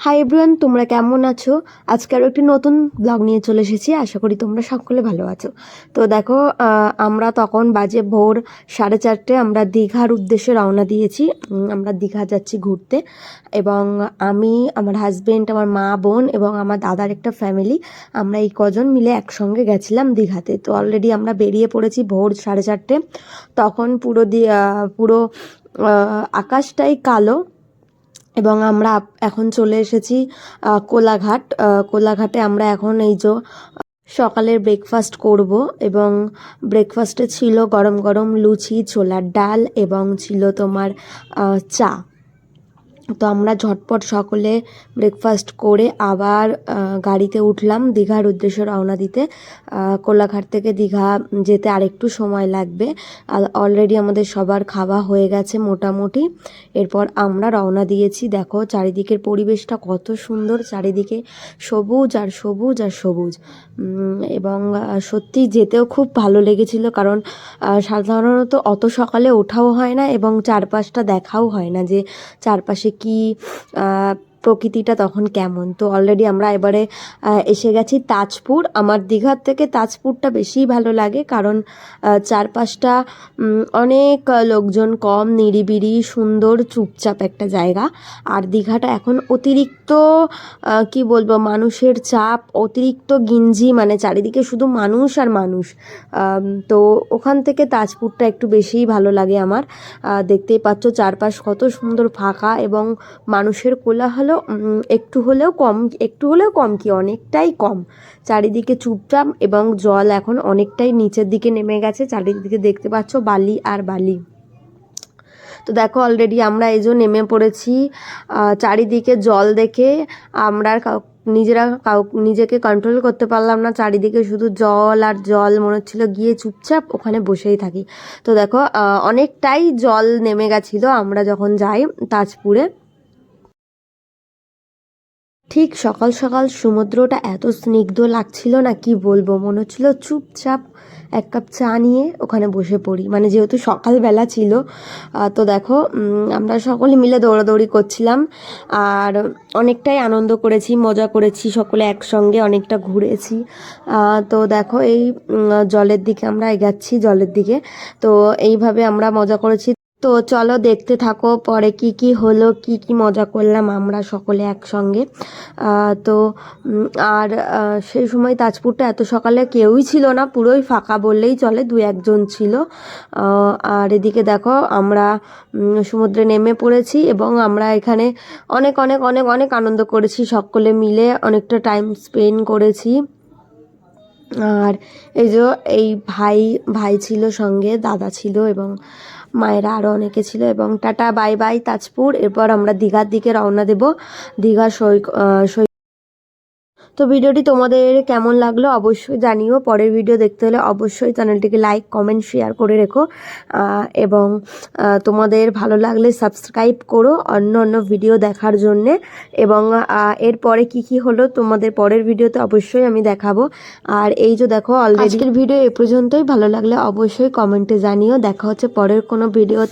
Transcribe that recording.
Hi everyone তোমরা কেমন আছো? আজকে আরও একটি নতুন ব্লগ নিয়ে চলে এসেছি। আশা করি তোমরা সকলে ভালো আছো। তো দেখো আমরা তখন বাজে ভোর সাড়ে চারটে আমরা দীঘার উদ্দেশ্যে রওনা দিয়েছি। আমরা দীঘা যাচ্ছি ঘুরতে এবং আমি, আমার হাজবেন্ড আমার মা, বোন এবং আমার দাদার একটা ফ্যামিলি আমরা এই কজন মিলে একসঙ্গে গেছিলাম দীঘাতে। তো অলরেডি আমরা বেরিয়ে পড়েছি ভোর সাড়ে চারটে। তখন পুরো দি- পুরো আকাশটাই কালো। এবং আমরা এখন চলে এসেছি কোলাঘাট। কোলাঘাটে আমরা এখন এই যে সকালের ব্রেকফাস্ট করব এবং ব্রেকফাস্টে ছিল গরম গরম লুচি, ছোলার ডাল এবং ছিল তোমার চা। তো আমরা ঝটপট সকলে ব্রেকফাস্ট করে আবার গাড়িতে উঠলাম দীঘার উদ্দেশ্যে রওনা দিতে। কোলাঘাট থেকে দীঘা যেতে আরেকটু সময় লাগবে। অলরেডি আমাদের সবার খাওয়া হয়ে গেছে মোটামুটি। এরপর আমরা রওনা দিয়েছি। দেখো চারিদিকের পরিবেশটা কত সুন্দর, চারিদিকে সবুজ আর সবুজ আর সবুজ। এবং সত্যি যেতেও খুব ভালো লেগেছিল কারণ সাধারণত অত সকালে ওঠাও হয় না এবং চারপাশটা দেখাও হয় না যে চারপাশে কি আহ, প্রকৃতিটা তখন কেমন? তো অলরেডি আমরা এবারে এসে গেছি তাজপুর। আমার দীঘার থেকে তাজপুরটা বেশিই ভালো লাগে কারণ চারপাশটা অনেক লোকজন কম, নিরিবিলি, সুন্দর, চুপচাপ একটা জায়গা। আর দীঘাটা এখন অতিরিক্ত কি বলব, মানুষের চাপ, অতিরিক্ত গিঞ্জি মানে চারিদিকে শুধু মানুষ আর মানুষ। তো ওখান থেকে তাজপুরটা একটু বেশিই ভালো লাগে আমার। দেখতেই পাচ্ছ চারপাশ কত সুন্দর ফাঁকা এবং মানুষের কোলাহল একটু হলেও কম, একটু হলেও কম কি, অনেকটাই কম। চারিদিকে চুপচাপ এবং জল এখন অনেকটাই নিচের দিকে নেমে গেছে, চারিদিকে দেখতে পাচ্ছ বালি আর বালি। তো দেখো অলরেডি আমরা এই নেমে পড়েছি চারিদিকে জল দেখে আমরা নিজেরা কাউ, নিজেকে কন্ট্রোল করতে পারলাম না। চারিদিকে শুধু জল আর জল মনে হচ্ছিল গিয়ে চুপচাপ ওখানে বসেই থাকি। তো দেখো অনেকটাই জল নেমে গেছিল আমরা যখন যাই তাজপুরে। ঠিক সকাল সকাল সমুদ্রটা এত স্নিগ্ধ লাগছিল না, কি বলব? মনে হচ্ছিল চুপচাপ এক কাপ চা নিয়ে ওখানে বসে পড়ি। মানে যেহেতু সকালবেলা ছিল তো দেখো আমরা সকলে মিলে দৌড়াদৌড়ি করছিলাম আর অনেকটাই আনন্দ করেছি, মজা করেছি, সকলে একসঙ্গে অনেকটা ঘুরেছি। তো দেখো, এই জলের দিকে আমরা এগাচ্ছি, জলের দিকে। তো এইভাবে আমরা মজা করেছি। তো চলো দেখতে থাকো, পরে কি কি হলো, কি কি মজা করলাম আমরা সকলে একসঙ্গে। তো আর সেই সময় তাজপুরটা এত সকালে কেউই ছিল না, পুরোই ফাঁকা বললেই চলে, দু একজন ছিল। আর এদিকে দেখো আমরা সমুদ্রে নেমে পড়েছি এবং আমরা এখানে অনেক অনেক অনেক অনেক আনন্দ করেছি সকলে মিলে, অনেকটা টাইম স্পেন্ড করেছি। আর এই যে, এই ভাই ভাই ছিল সঙ্গে, দাদা ছিল এবং মায়েরা আরও অনেকে ছিল এবং টাটা, বাই বাই, তাজপুর। এরপর আমরা দীঘার দিকে রওনা দেব। দীঘা সৈক সৈ তো ভিডিওটি তোমাদের কেমন লাগল অবশ্যই জানিও। পরের ভিডিও দেখতে হলে অবশ্যই চ্যানেলটিকে লাইক কমেন্ট শেয়ার করে রেখো। এবং তোমাদের ভালো লাগলে সাবস্ক্রাইব করো অন্য অন্য ভিডিও দেখার জন্যে। এবং এরপরে কি কি হলো তোমাদের পরের ভিডিওতে অবশ্যই আমি দেখাবো। আর এই যে দেখো অলরেডি ভিডিও এ পর্যন্তই। ভালো লাগলে অবশ্যই কমেন্টে জানিও। দেখা হচ্ছে পরের কোনো ভিডিওতে